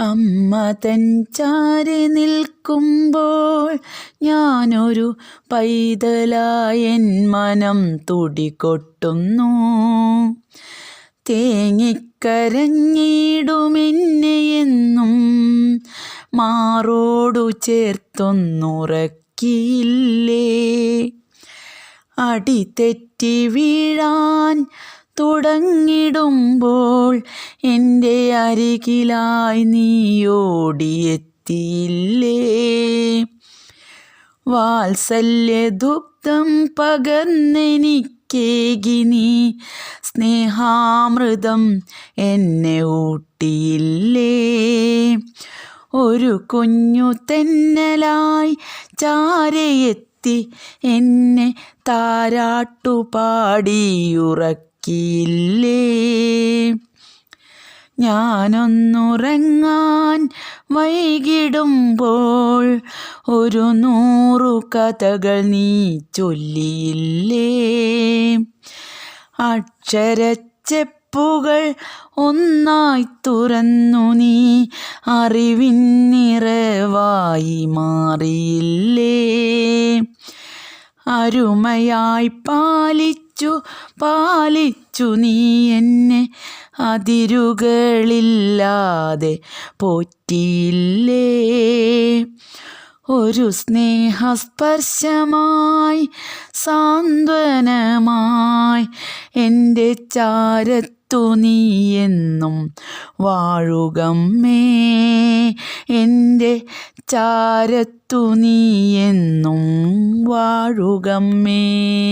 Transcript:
അമ്മ തൻ ചാരി നിൽക്കുമ്പോൾ ഞാനൊരു പൈതലായൻ മനം തുടികൊട്ടുന്നു. തേങ്ങിക്കരഞ്ഞിടുമെന്നെയെന്നും മാറോടു ചേർത്തൊന്നുറക്കിയില്ലേ. അടിതെറ്റി വീഴാൻ തുടങ്ങിടുമ്പോൾ എന്റെ അരികിലായി നീയോടിയെത്തിയില്ലേ? വാത്സല്യദുഗ്ധം പകർന്നെനിക്കേകി നീ സ്നേഹാമൃതം എന്നെ ഊട്ടിയില്ലേ? ഒരു കുഞ്ഞു തെന്നലായി ചാരയെത്തി എന്നെ താരാട്ടുപാടിയുറക്കിയില്ലേ ഞാനൊന്നുറങ്ങാൻ വൈകിടുമ്പോൾ ഒരു നൂറു കഥകൾ നീ ചൊല്ലിയില്ലേ? അക്ഷരച്ചെപ്പുകൾ ഒന്നായി തുറന്നു നീ അറിവിൻ നിറവായി മാറിയില്ലേ? അരുമയായി പാലിച്ചു പാലിച്ചു നീ എന്നെ. അതിരുകളില്ലാതെ പോറ്റിയില്ലേ. ഒരു സ്നേഹസ്പർശമായി സാന്ത്വനമായി എന്റെ ചാരത്തു നീ എന്നും വാഴുകമ്മേ. എന്റെ ചാരത്തു നീ എന്നും വാഴുകമ്മേ.